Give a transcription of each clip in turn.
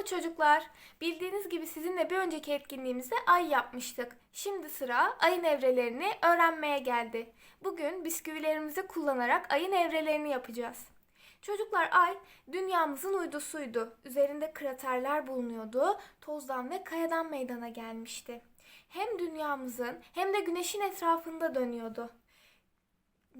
Merhaba çocuklar. Bildiğiniz gibi sizinle bir önceki etkinliğimizde ay yapmıştık. Şimdi sıra ayın evrelerini öğrenmeye geldi. Bugün bisküvilerimizi kullanarak ayın evrelerini yapacağız. Çocuklar ay dünyamızın uydusuydu. Üzerinde kraterler bulunuyordu. Tozdan ve kayadan meydana gelmişti. Hem dünyamızın hem de güneşin etrafında dönüyordu.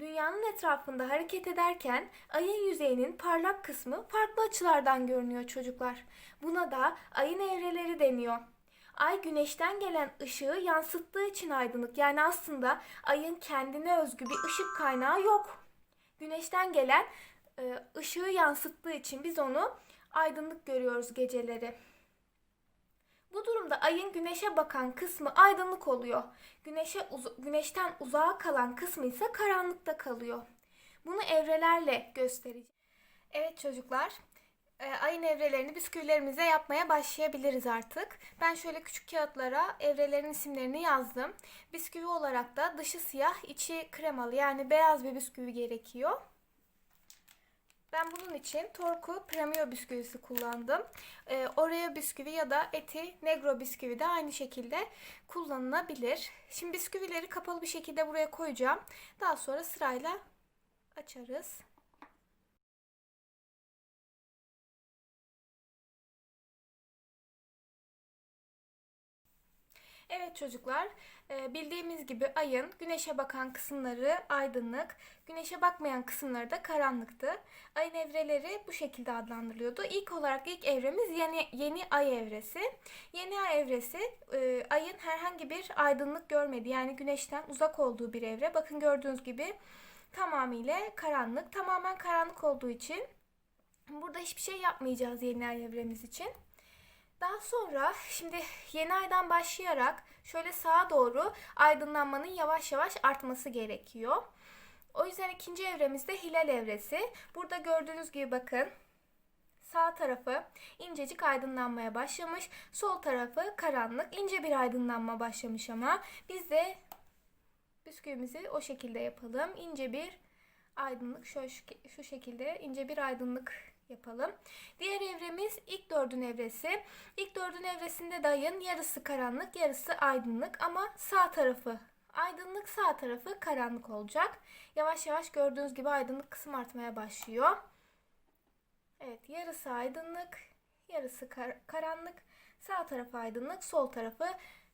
Dünyanın etrafında hareket ederken ayın yüzeyinin parlak kısmı farklı açılardan görünüyor çocuklar. Buna da ayın evreleri deniyor. Ay güneşten gelen ışığı yansıttığı için aydınlık. Yani aslında ayın kendine özgü bir ışık kaynağı yok. Güneşten gelen e, ışığı yansıttığı için biz onu aydınlık görüyoruz geceleri. Durumda ayın güneşe bakan kısmı aydınlık oluyor. Güneşe uz- güneşten uzağa kalan kısmı ise karanlıkta kalıyor. Bunu evrelerle göstereceğim. Evet çocuklar, e, ayın evrelerini bisküvilerimize yapmaya başlayabiliriz artık. Ben şöyle küçük kağıtlara evrelerin isimlerini yazdım. Bisküvi olarak da dışı siyah, içi kremalı yani beyaz bir bisküvi gerekiyor. Ben bunun için Torku Premio bisküvisi kullandım. Ee, Oreo bisküvi ya da Eti Negro bisküvi de aynı şekilde kullanılabilir. Şimdi bisküvileri kapalı bir şekilde buraya koyacağım. Daha sonra sırayla açarız. Evet çocuklar, e, bildiğimiz gibi ayın güneşe bakan kısımları aydınlık, güneşe bakmayan kısımları da karanlıktı. Ayın evreleri bu şekilde adlandırılıyordu. İlk olarak ilk evremiz yeni, yeni ay evresi. Yeni ay evresi e, ayın herhangi bir aydınlık görmediği yani güneşten uzak olduğu bir evre. Bakın gördüğünüz gibi tamamıyla karanlık. Tamamen karanlık olduğu için burada hiçbir şey yapmayacağız yeni ay evremiz için. Daha sonra şimdi yeni aydan başlayarak şöyle sağa doğru aydınlanmanın yavaş yavaş artması gerekiyor. O yüzden ikinci evremizde hilal evresi. Burada gördüğünüz gibi bakın sağ tarafı incecik aydınlanmaya başlamış. Sol tarafı karanlık ince bir aydınlanma başlamış ama biz de bisküvimizi o şekilde yapalım. İnce bir aydınlık şu, şu şekilde ince bir aydınlık yapalım. Diğer evremiz dördün evresi. İlk dördün evresinde de ayın yarısı karanlık, yarısı aydınlık ama sağ tarafı aydınlık, sağ tarafı karanlık olacak. Yavaş yavaş gördüğünüz gibi aydınlık kısım artmaya başlıyor. Evet, yarısı aydınlık, yarısı kar- karanlık. Sağ tarafı aydınlık, sol tarafı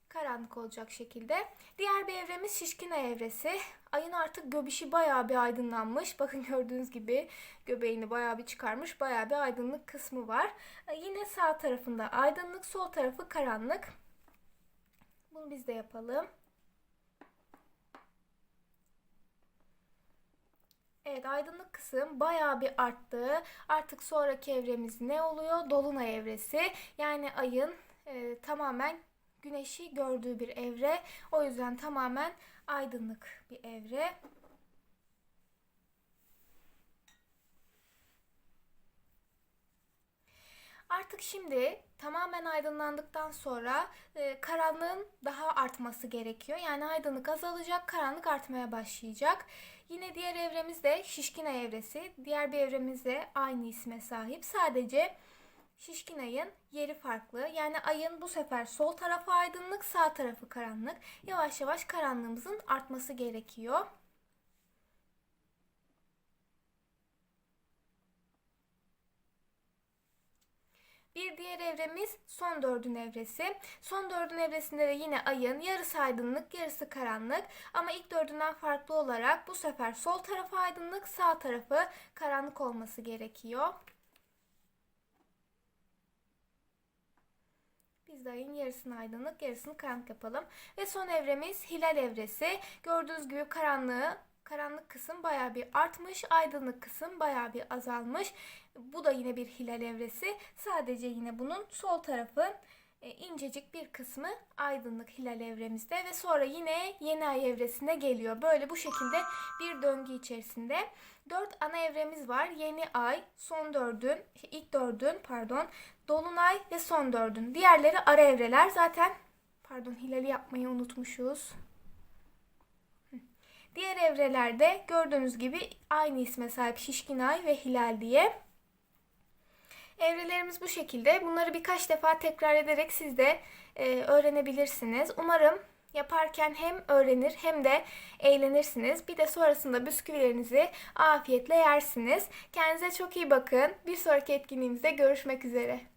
karanlık olacak şekilde. Diğer bir evremiz şişkin ay evresi. Ayın artık göbüşü bayağı bir aydınlanmış. Bakın gördüğünüz gibi göbeğini bayağı bir çıkarmış. Bayağı bir aydınlık kısmı var. Ee, Yine sağ tarafında aydınlık, sol tarafı karanlık. Bunu biz de yapalım. Evet aydınlık kısım bayağı bir arttı. Artık sonraki evremiz ne oluyor? Dolunay evresi. Yani ayın e, tamamen güneşi gördüğü bir evre. O yüzden tamamen aydınlık bir evre. Artık şimdi tamamen aydınlandıktan sonra e, karanlığın daha artması gerekiyor. Yani aydınlık azalacak, karanlık artmaya başlayacak. Yine diğer evremiz de şişkin ay evresi. Diğer bir evremiz de aynı isme sahip. Sadece şişkin ayın yeri farklı. Yani ayın bu sefer sol tarafı aydınlık, sağ tarafı karanlık. Yavaş yavaş karanlığımızın artması gerekiyor. Bir diğer evremiz son dördün evresi. Son dördün evresinde de yine ayın yarısı aydınlık, yarısı karanlık. Ama ilk dördünden farklı olarak bu sefer sol tarafı aydınlık, sağ tarafı karanlık olması gerekiyor. Biz de ayın yarısını aydınlık, yarısını karanlık yapalım. Ve son evremiz hilal evresi. Gördüğünüz gibi karanlığı Karanlık kısım bayağı bir artmış, aydınlık kısım bayağı bir azalmış. Bu da yine bir hilal evresi. Sadece yine bunun sol tarafı incecik bir kısmı aydınlık hilal evremizde ve sonra yine yeni ay evresine geliyor. Böyle bu şekilde bir döngü içerisinde. Dört ana evremiz var. Yeni ay, son dördün, ilk dördün pardon, dolunay ve son dördün. Diğerleri ara evreler. Zaten pardon hilali yapmayı unutmuşuz. Diğer evrelerde gördüğünüz gibi aynı isme sahip şişkin ay ve hilal diye. Evrelerimiz bu şekilde. Bunları birkaç defa tekrar ederek siz de e, öğrenebilirsiniz. Umarım yaparken hem öğrenir hem de eğlenirsiniz. Bir de sonrasında bisküvilerinizi afiyetle yersiniz. Kendinize çok iyi bakın. Bir sonraki etkinliğimizde görüşmek üzere.